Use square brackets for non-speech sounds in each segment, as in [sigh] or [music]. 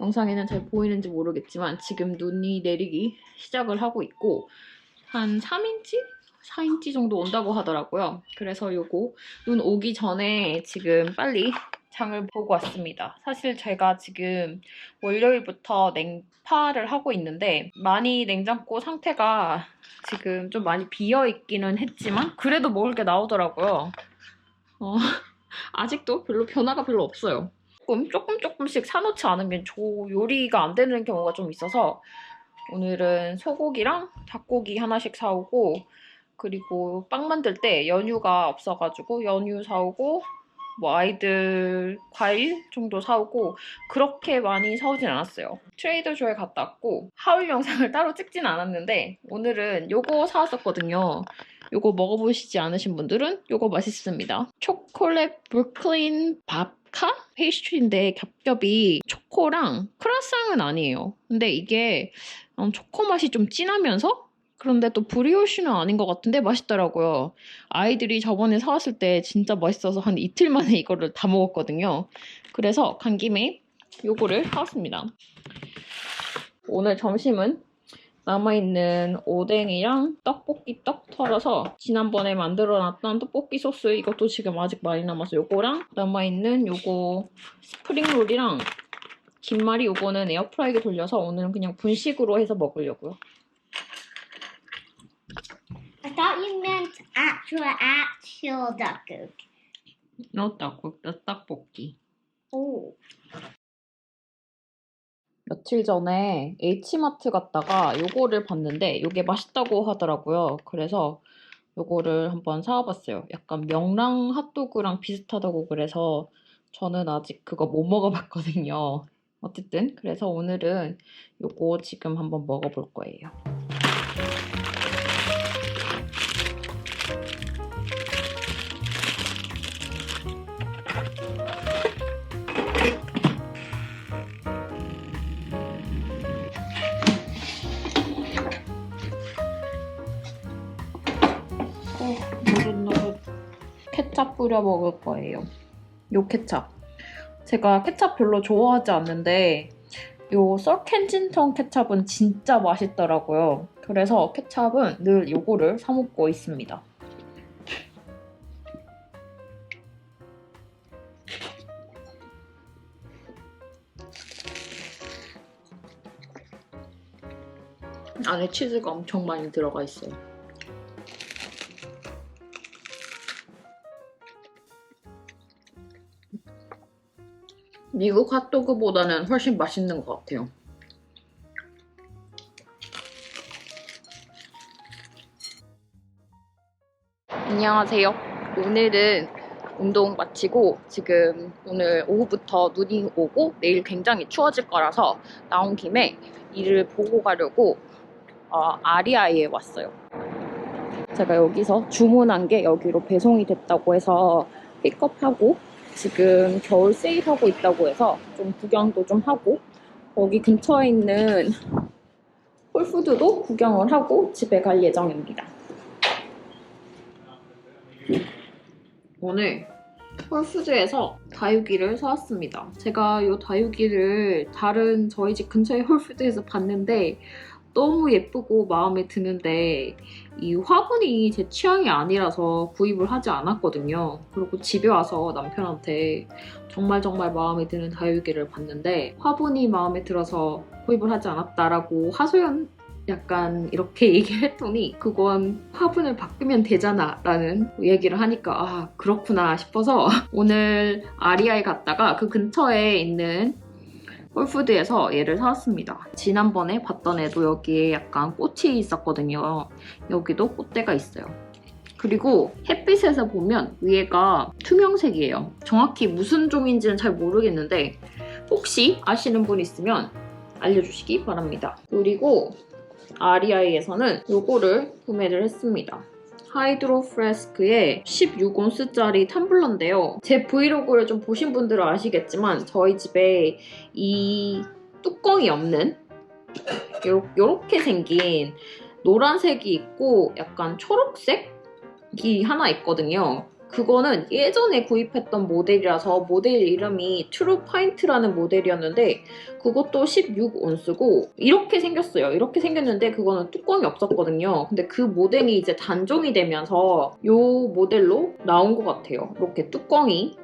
영상에는 잘 보이는지 모르겠지만 지금 눈이 내리기 시작을 하고 있고 한 3인치? 4인치 정도 온다고 하더라고요. 그래서 요거 눈 오기 전에 지금 빨리 장을 보고 왔습니다. 사실 제가 지금 월요일부터 냉파를 하고 있는데 많이 냉장고 상태가 지금 좀 많이 비어 있기는 했지만 그래도 먹을 게 나오더라고요. 어, [laughs] 아직도 별로 변화가 별로 없어요. 조금 조금 조금씩 사놓지 않으면 조 요리가 안 되는 경우가 좀 있어서 오늘은 소고기랑 닭고기 하나씩 사오고 그리고 빵 만들 때 연유가 없어가지고 연유 사오고 뭐 아이들 과일 정도 사오고 그렇게 많이 사오진 않았어요. 트레이더조에 갔다 왔고 하울 영상을 [laughs] 따로 찍진 않았는데 오늘은 요거 사왔었거든요. 요거 먹어보시지 않으신 분들은 요거 맛있습니다. 초콜릿 브루클린 밥 카 페이스트리인데 겹겹이 초코랑 크라상은 아니에요. 근데 이게 음, 초코 맛이 좀 진하면서 그런데 또 브리오쉬는 아닌 것 같은데 맛있더라고요. 아이들이 저번에 사왔을 때 진짜 맛있어서 한 이틀 만에 [laughs] 이거를 다 먹었거든요. 그래서 간 김에 요거를 사왔습니다. 오늘 점심은 남아있는 오뎅이랑 떡볶이 떡 털어서 지난번에 만들어놨던 떡볶이 소스 이것도 지금 아직 많이 남아서 요거랑 남아있는 요거 스프링롤이랑 김말이 요거는 에어프라이기 돌려서 오늘은 그냥 분식으로 해서 먹으려고요. I thought you meant actual, actual duck 너 떡국, 너 떡볶이. Oh. 며칠 전에 H마트 갔다가 요거를 봤는데 요게 맛있다고 하더라고요. 그래서 요거를 한번 사와봤어요. 약간 명랑 핫도그랑 비슷하다고 그래서 저는 아직 그거 못 먹어봤거든요. 어쨌든 그래서 오늘은 요거 지금 한번 먹어볼 거예요. 뿌려 먹을 거예요. 요 케찹. 제가 케찹 별로 좋아하지 않는데 요 썰켄진턴 케찹은 진짜 맛있더라고요. 그래서 케찹은 늘 요거를 사 먹고 있습니다. 안에 치즈가 엄청 많이 들어가 있어요. 미국 핫도그보다는 훨씬 맛있는 것 같아요. 안녕하세요. 오늘은 운동 마치고 지금 오늘 오후부터 눈이 오고 내일 굉장히 추워질 거라서 나온 김에 일을 보고 가려고 어, 아리아에 왔어요. 제가 여기서 주문한 게 여기로 배송이 됐다고 해서 픽업하고 지금 겨울 세일하고 있다고 해서 좀 구경도 좀 하고 거기 근처에 있는 홀푸드도 구경을 하고 집에 갈 예정입니다. 오늘 홀푸드에서 다육이를 사왔습니다. 제가 이 다육이를 다른 저희 집 근처의 홀푸드에서 봤는데 너무 예쁘고 마음에 드는데 이 화분이 제 취향이 아니라서 구입을 하지 않았거든요. 그리고 집에 와서 남편한테 정말 정말 마음에 드는 다육이를 봤는데 화분이 마음에 들어서 구입을 하지 않았다라고 하소연 약간 이렇게 [laughs] 얘기를 했더니 그건 화분을 바꾸면 되잖아 라는 얘기를 하니까 아 그렇구나 싶어서 [laughs] 오늘 아리아에 갔다가 그 근처에 있는 홀푸드에서 얘를 사왔습니다. 지난번에 봤던 애도 여기에 약간 꽃이 있었거든요. 여기도 꽃대가 있어요. 그리고 햇빛에서 보면 위에가 투명색이에요. 정확히 무슨 종인지는 잘 모르겠는데 혹시 아시는 분 있으면 알려주시기 바랍니다. 그리고 아리아이에서는 요거를 구매를 했습니다. 하이드로 프레스크의 16온스짜리 텀블러인데요. 제 브이로그를 좀 보신 분들은 아시겠지만 저희 집에 이 뚜껑이 없는 요렇게 생긴 노란색이 있고 약간 초록색이 하나 있거든요. 그거는 예전에 구입했던 모델이라서 모델 이름이 트루 파인트라는 모델이었는데 그것도 16온스고 이렇게 생겼어요. 이렇게 생겼는데 그거는 뚜껑이 없었거든요. 근데 그 모델이 이제 단종이 되면서 이 모델로 나온 것 같아요. 이렇게 뚜껑이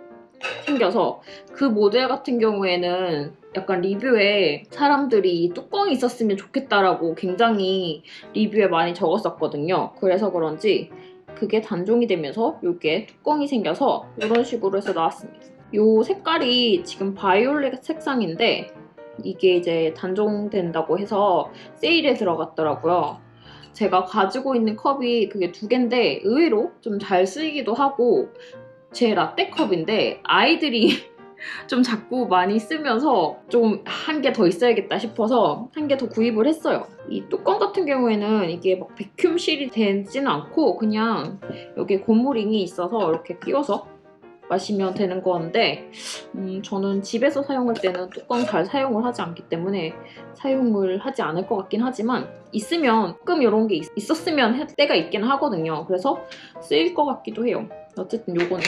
생겨서 그 모델 같은 경우에는 약간 리뷰에 사람들이 뚜껑이 있었으면 좋겠다라고 굉장히 리뷰에 많이 적었었거든요. 그래서 그런지 그게 단종이 되면서 이게 뚜껑이 생겨서 이런 식으로 해서 나왔습니다. 이 색깔이 지금 바이올렛 색상인데 이게 이제 단종된다고 해서 세일에 들어갔더라고요. 제가 가지고 있는 컵이 그게 두 개인데 의외로 좀 잘 쓰이기도 하고 제 라떼 컵인데 아이들이 [laughs] 좀 자꾸 많이 쓰면서 좀 한 개 더 있어야겠다 싶어서 한 개 더 구입을 했어요. 이 뚜껑 같은 경우에는 이게 막 백큐ම්실이 되지는 않고 그냥 여기 고무링이 있어서 이렇게 끼워서 마시면 되는 건데 음, 저는 집에서 사용할 때는 뚜껑 잘 사용을 하지 않기 때문에 사용을 하지 않을 것 같긴 하지만 있으면 조금 이런 게 있, 었으면 할 때가 있긴 하거든요. 그래서 쓰일 것 같기도 해요. 어쨌든 요거는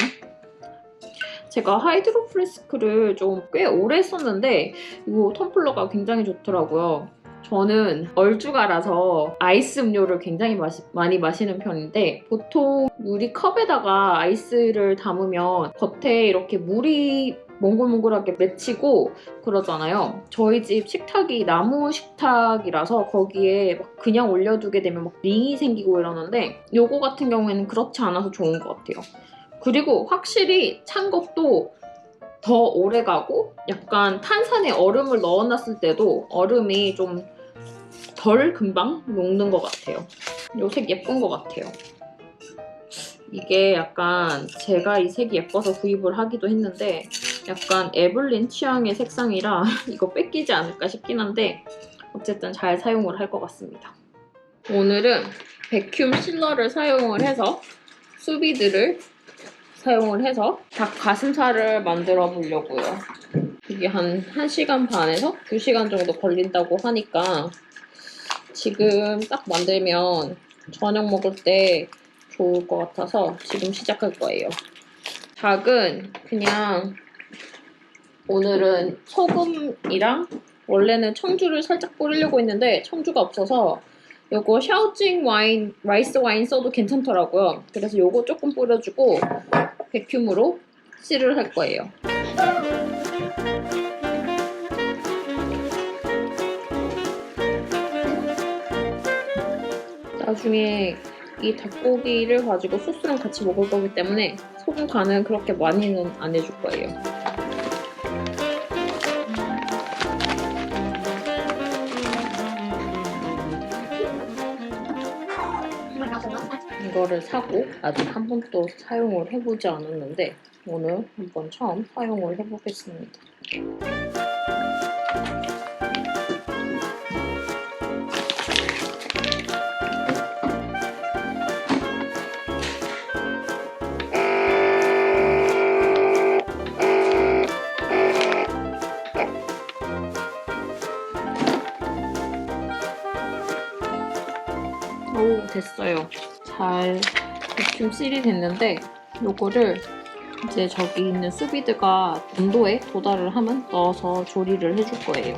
제가 하이드로 플래스크를 좀 꽤 오래 썼는데 이 텀블러가 굉장히 좋더라고요. 저는 얼주가라서 아이스 음료를 굉장히 마시- 많이 마시는 편인데 보통 우리 컵에다가 아이스를 담으면 겉에 이렇게 물이 몽글몽글하게 맺히고 그러잖아요. 저희 집 식탁이 나무 식탁이라서 거기에 막 그냥 올려두게 되면 막 링이 생기고 이러는데 요거 같은 경우에는 그렇지 않아서 좋은 것 같아요. 그리고 확실히 찬 것도 더 오래 가고 약간 탄산에 얼음을 넣어놨을 때도 얼음이 좀 덜 금방 녹는 것 같아요. 이색 예쁜 것 같아요. 이게 약간 제가 이 색이 예뻐서 구입을 하기도 했는데 약간 에블린 취향의 색상이라 [laughs] 이거 뺏기지 않을까 싶긴 한데 어쨌든 잘 사용을 할 것 같습니다. 오늘은 베큐um 실러를 사용을 해서 수비드를 사용을 해서 닭 가슴살을 만들어 보려고요. 이게 한 1시간 반에서 2시간 정도 걸린다고 하니까 지금 딱 만들면 저녁 먹을 때 좋을 것 같아서 지금 시작할 거예요. 닭은 그냥 오늘은 소금이랑 원래는 청주를 살짝 뿌리려고 했는데 청주가 없어서 요거 샤오징 와인, 라이스 와인 써도 괜찮더라고요. 그래서 요거 조금 뿌려주고 백큐으로 실을 할 거예요. 나중에 이 닭고기를 가지고 소스랑 같이 먹을 거기 때문에 소금 간은 그렇게 많이는 안 해줄 거예요. 이거를 사고 아직 한 번도 사용을 해보지 않았는데 오늘 한번 처음 사용을 해보겠습니다. 오 됐어요. 잘 백큐 실이 됐는데 요거를 이제 저기 있는 수비드가 온도에 도달을 하면 넣어서 조리를 해줄 거예요.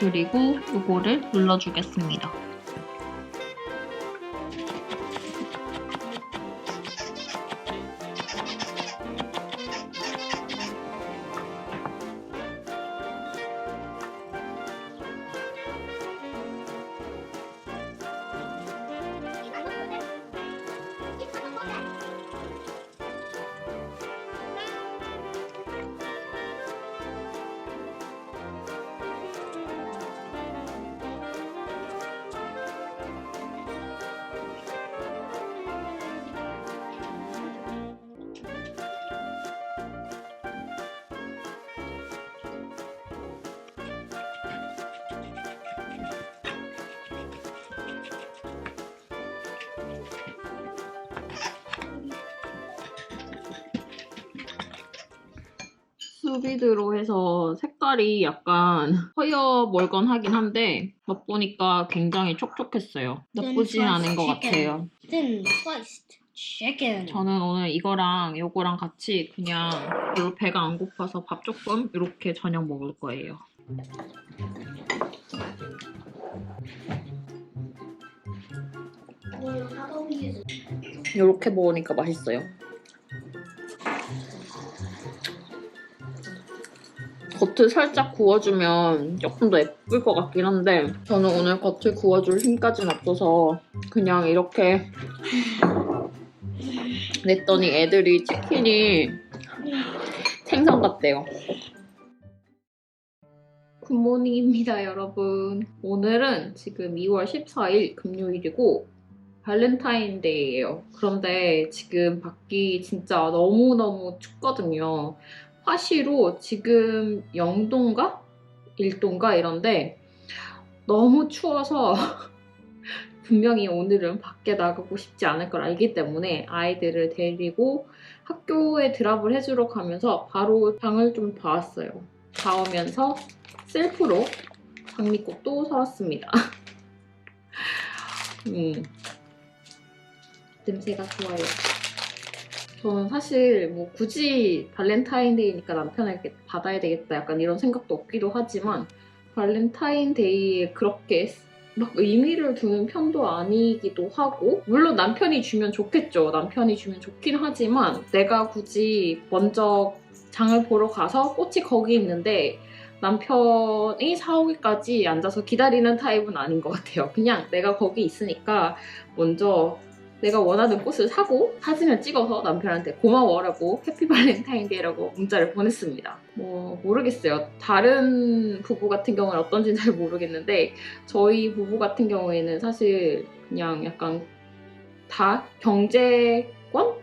그리고 요거를 눌러주겠습니다. 수비드로 해서 색깔이 약간 허여 멀건 하긴 한데 맛보니까 굉장히 촉촉했어요. 나쁘진 않은 것 같아요. Thin sliced chicken. 저는 오늘 이거랑 요거랑 같이 그냥 별로 배가 안 고파서 밥 조금 이렇게 저녁 먹을 거예요. 이렇게 먹으니까 맛있어요. 겉을 살짝 구워주면 조금 더 예쁠 것 같긴 한데 저는 오늘 겉을 구워줄 힘까지는 없어서 그냥 이렇게 냈더니 애들이 치킨이 생선 같대요. 굿모닝입니다, 여러분. 오늘은 지금 2월 14일 금요일이고 발렌타인데이예요. 그런데 지금 밖이 진짜 너무너무 춥거든요. 화시로 지금 0도인가? 1도인가? 이런데 너무 추워서 [laughs] 분명히 오늘은 밖에 나가고 싶지 않을 걸 알기 때문에 아이들을 데리고 학교에 드랍을 해주러 가면서 바로 방을 좀 봐왔어요. 봐오면서 셀프로 장미꽃도 사왔습니다. [laughs] 음, 냄새가 좋아요. 저는 사실 뭐 굳이 발렌타인데이니까 남편에게 받아야 되겠다 약간 이런 생각도 없기도 하지만 발렌타인데이에 그렇게 막 의미를 두는 편도 아니기도 하고 물론 남편이 주면 좋겠죠. 남편이 주면 좋긴 하지만 내가 굳이 먼저 장을 보러 가서 꽃이 거기 있는데 남편이 사오기까지 앉아서 기다리는 타입은 아닌 것 같아요. 그냥 내가 거기 있으니까 먼저 내가 원하는 꽃을 사고 사진을 찍어서 남편한테 고마워라고 해피 발렌타인데이라고 문자를 보냈습니다. 뭐 모르겠어요. 다른 부부 같은 경우는 어떤지는 잘 모르겠는데 저희 부부 같은 경우에는 사실 그냥 약간 다 경제권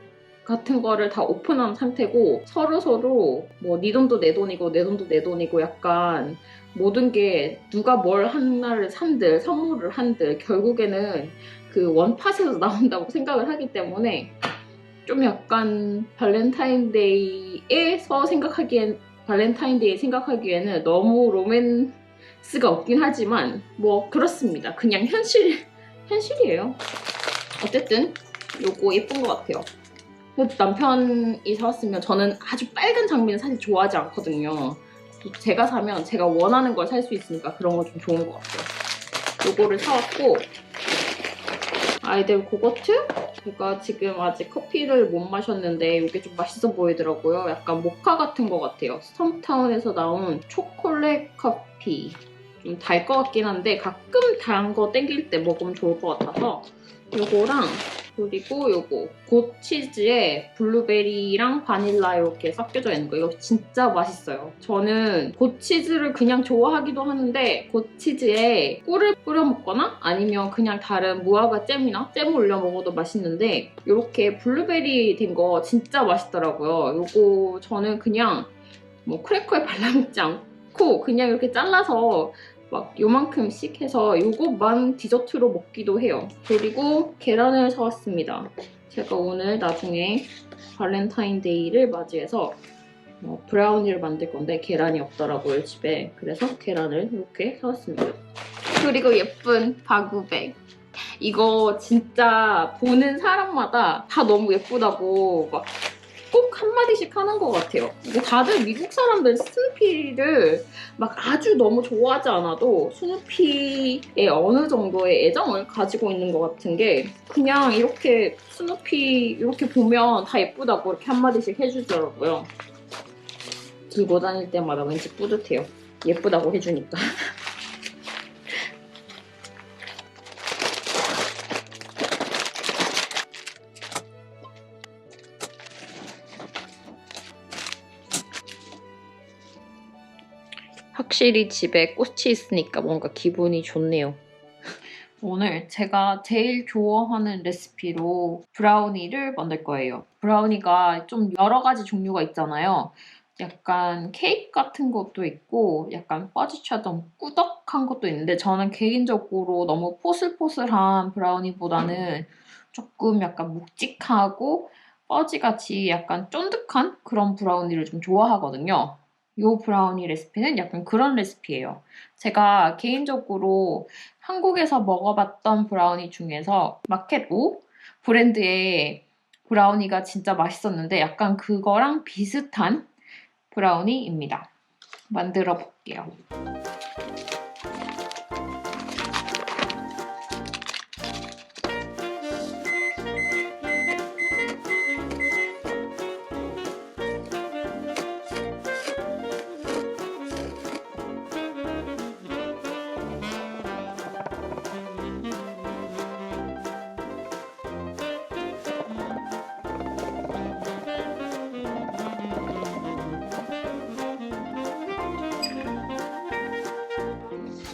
같은 거를 다 오픈한 상태고 서로 서로 뭐 네 돈도 내 돈이고 내 돈도 내 돈이고 약간 모든 게 누가 뭘 하나를 산들 선물을 한들 결국에는 그 원팟에서 [laughs] 나온다고 생각을 하기 때문에 좀 약간 발렌타인데이에서 생각하기엔 발렌타인데이 생각하기에는 너무 로맨스가 없긴 하지만 뭐 그렇습니다. 그냥 현실 [laughs] 현실이에요. 어쨌든 요거 예쁜 것 같아요. 근데 남편이 사왔으면 저는 아주 빨간 장미는 사실 좋아하지 않거든요. 제가 사면 제가 원하는 걸 살 수 있으니까 그런 거 좀 좋은 것 같아요. 요거를 사왔고 아이들 고거트? 제가 지금 아직 커피를 못 마셨는데 이게 좀 맛있어 보이더라고요. 약간 모카 같은 것 같아요. 스톰타운에서 나온 초콜릿 커피. 좀 달 것 같긴 한데 가끔 단 거 땡길 때 먹으면 좋을 것 같아서 요거랑 그리고 요거 굿치즈에 블루베리랑 바닐라 이렇게 섞여져 있는 거 이거 진짜 맛있어요. 저는 굿치즈를 그냥 좋아하기도 하는데 굿치즈에 꿀을 뿌려 먹거나 아니면 그냥 다른 무화과 잼이나 잼 올려 먹어도 맛있는데 이렇게 블루베리 된 거 진짜 맛있더라고요. 요거 저는 그냥 뭐 크래커에 발라먹지 않고 그냥 이렇게 잘라서 막 요만큼씩 해서 요것만 디저트로 먹기도 해요. 그리고 계란을 사왔습니다. 제가 오늘 나중에 발렌타인데이를 맞이해서 어, 브라우니를 만들 건데 계란이 없더라고요 집에. 그래서 계란을 이렇게 사왔습니다. 그리고 예쁜 바구백. 이거 진짜 보는 사람마다 다 너무 예쁘다고 막 꼭 한마디씩 하는 것 같아요. 다들 미국 사람들 스누피를 막 아주 너무 좋아하지 않아도 스누피에 어느 정도의 애정을 가지고 있는 것 같은 게 그냥 이렇게 스누피 이렇게 보면 다 예쁘다고 이렇게 한마디씩 해주더라고요. 들고 다닐 때마다 왠지 뿌듯해요. 예쁘다고 해주니까. [laughs] 확실히 집에 꽃이 있으니까 뭔가 기분이 좋네요. 오늘 제가 제일 좋아하는 레시피로 브라우니를 만들 거예요. 브라우니가 좀 여러 가지 종류가 있잖아요. 약간 케이크 같은 것도 있고 약간 뻐지처럼 꾸덕한 것도 있는데 저는 개인적으로 너무 포슬포슬한 브라우니보다는 조금 약간 묵직하고 뻐지같이 약간 쫀득한 그런 브라우니를 좀 좋아하거든요. 이 브라우니 레시피는 약간 그런 레시피예요. 제가 개인적으로 한국에서 먹어봤던 브라우니 중에서 마켓 5 브랜드의 브라우니가 진짜 맛있었는데 약간 그거랑 비슷한 브라우니입니다. 만들어 볼게요.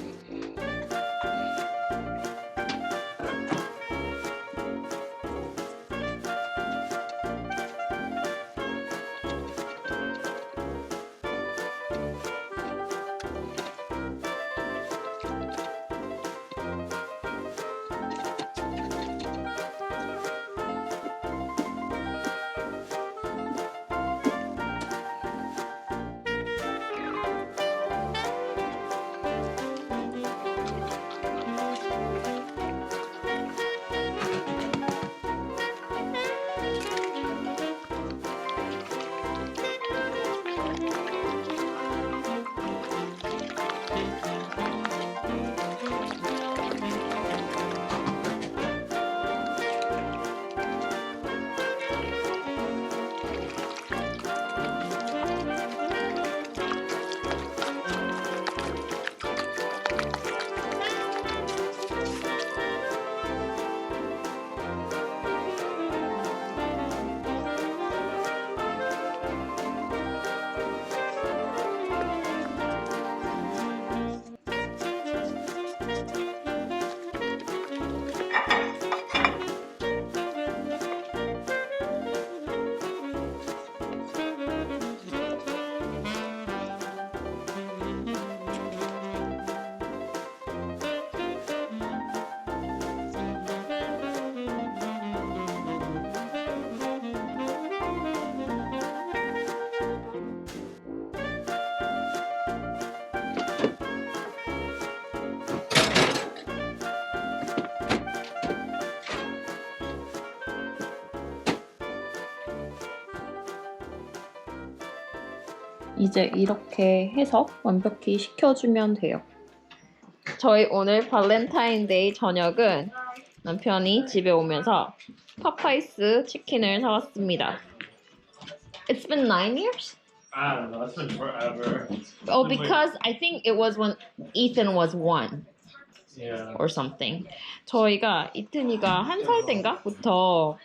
Mm-hmm. 이제 이렇게 해서 완벽히 식혀주면 돼요. 저희 오늘 발렌타인데이 저녁은 남편이 집에 오면서 파파이스 치킨을 사왔습니다. It's been nine years? I don't know. It's been forever. Oh, because I think it was when Ethan was one Yeah. or something. 저희가 이튼이가 한 살 땐가부터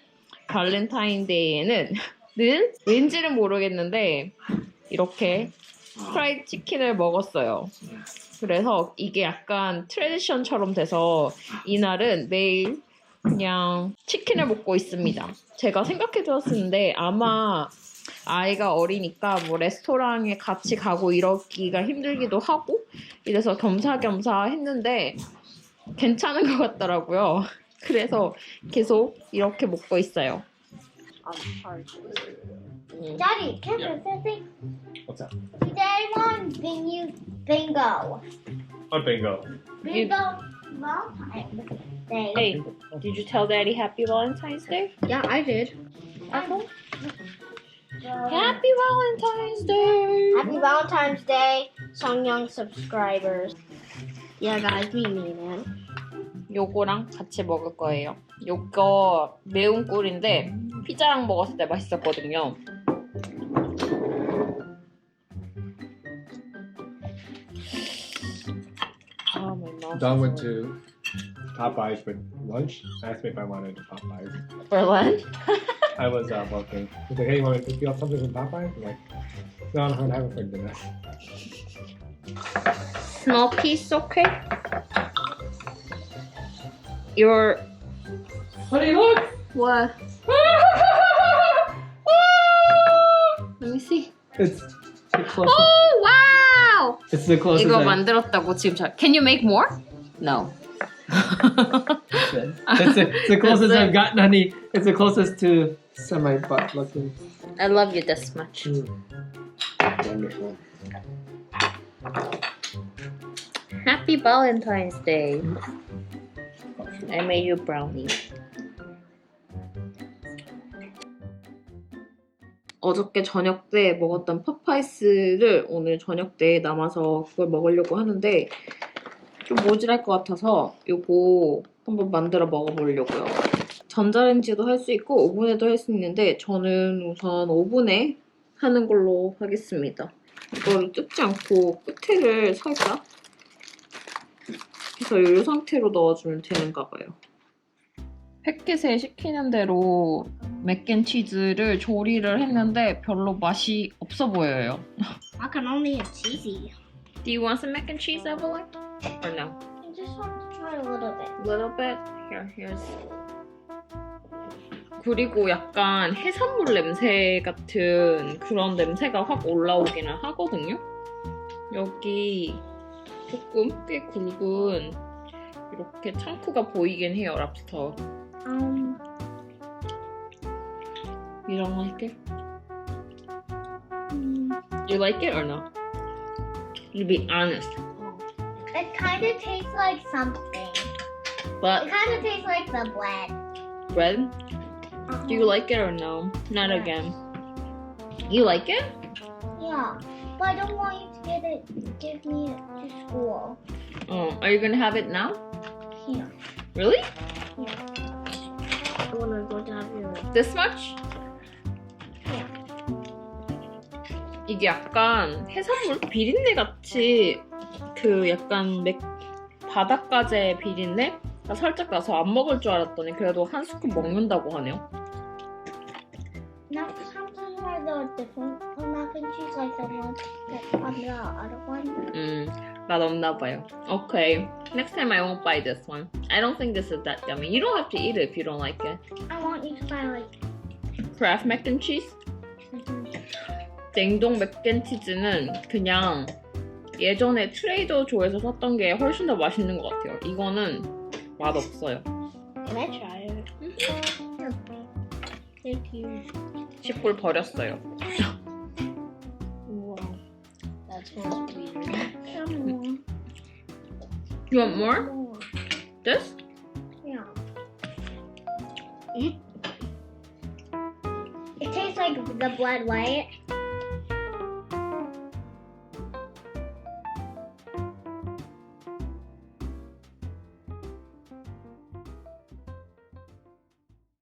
발렌타인데이에는 는 왠지는 모르겠는데 이렇게 프라이드 치킨을 먹었어요. 그래서 이게 약간 트레디션처럼 돼서 이날은 매일 그냥 치킨을 먹고 있습니다. 제가 생각해 두었는데 아마 아이가 어리니까 뭐 레스토랑에 같이 가고 이러기가 힘들기도 하고 이래서 겸사겸사 했는데 괜찮은 것 같더라고요. 그래서 계속 이렇게 먹고 있어요. 음. Daddy, can say? What's that? Today one bingo. Bingo. What bingo? Bingo. Valentine's Day. Hey, did you tell Daddy Happy Valentine's Day? Yeah, I did. Happy Valentine's Day! Happy Valentine's Day, Songyang subscribers. Yeah, guys, we mean it. 요거랑 같이 먹을 거예요. 요거 매운 꿀인데 피자랑 먹었을 때 맛있었거든요. Don went watering. to Popeyes for lunch. Asked me if I wanted Popeyes. for lunch. [laughs] I was uh, walking. He's like, "Hey, you want to pick you up something from Popeyes?" I'm like, "No, I'm gonna have it for dinner." Small piece, okay? Your Honey, look! what? [laughs] Let me see. It's the closest. Oh wow! It's the closest. 이거 I- 만들었다고 지금 잘. Can you make more? No. it's, the, it's the closest That's it. I've gotten, honey. It's the closest to semi butt looking. I love you this much. Wonderful. Happy Valentine's Day. I made you brownie. 어저께 저녁 때 먹었던 팝파이스를 오늘 저녁 때 남아서 그걸 먹으려고 하는데 좀 모질할 것 같아서 이거 한번 만들어 먹어보려고요. 전자레인지도 할 수 있고 오븐에도 할 수 있는데 저는 우선 오븐에 하는 걸로 하겠습니다. 이거를 뜯지 않고 끝에를 살짝 해서 이 상태로 넣어주면 되는가 봐요. 패킷에 시키는 대로 맥앤치즈를 조리를 했는데 별로 맛이 없어 보여요. I can only eat cheesy. Do you want some mac and cheese, Evelyn? Or no? I just want to try a little bit. Little bit. Here, here's. 그리고 약간 해산물 냄새 같은 그런 냄새가 확 올라오기는 하거든요. 여기 조금 꽤 굵은 이렇게 창구가 보이긴 해요, 랍스터. Um, You don't like it? mm, You like it or no? You be honest. it kind of tastes like something. But It kind of tastes like the bread. bread, Uh-huh. do you like it or no? Not Yeah. again. You like it? Yeah, but I don't want you to get it. Give me it to school. Oh, are you gonna have it now? Here. Really? Yeah. I want to go down here. This much? 이게 약간 해산물 비린내 같이 그 약간 맥 바닷가재 비린내 가 살짝 나서 안 먹을 줄 알았더니 그래도 한 스쿱 먹는다고 하네요. I and cheese like the one that's on the other one. 음, 맛 없나 봐요. Okay, next time I won't buy this one. I don't think this is that yummy. You don't have to eat it if you don't like it. I want you to buy like. Kraft mac and cheese? 냉동 맥앤치즈는 그냥 예전에 트레이더 조에서 샀던 게 훨씬 더 맛있는 것 같아요. 이거는 맛 없어요. Can I try it? Thank you. 10불 버렸어요. Wow, that smells weird. Some more. You want more? More. This? Yeah. It tastes like the blood white.